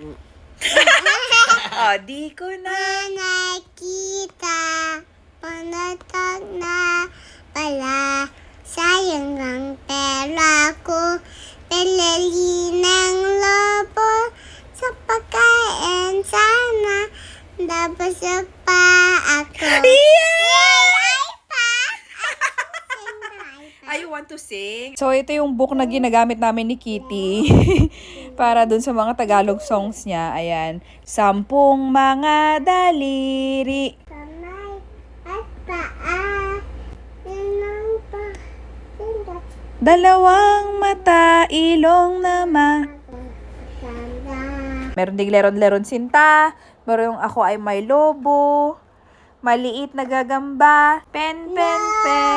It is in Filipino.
Oh, di ko na. nakita, panatag na pala, sayang ang pera ko, pelali ng lobo, sa pagkain sana, dapat sa pa ako. I want to sing. So, ito yung book na ginagamit namin ni Kitty. para dun sa mga Tagalog songs niya. Ayan. Sampung mga daliri. Kamay at paa, Dalawang mata, ilong nama. Sanda. Meron ding leron-leron sinta. Meron yung ako ay may lobo. Maliit na gagamba. Pen, pen, pen.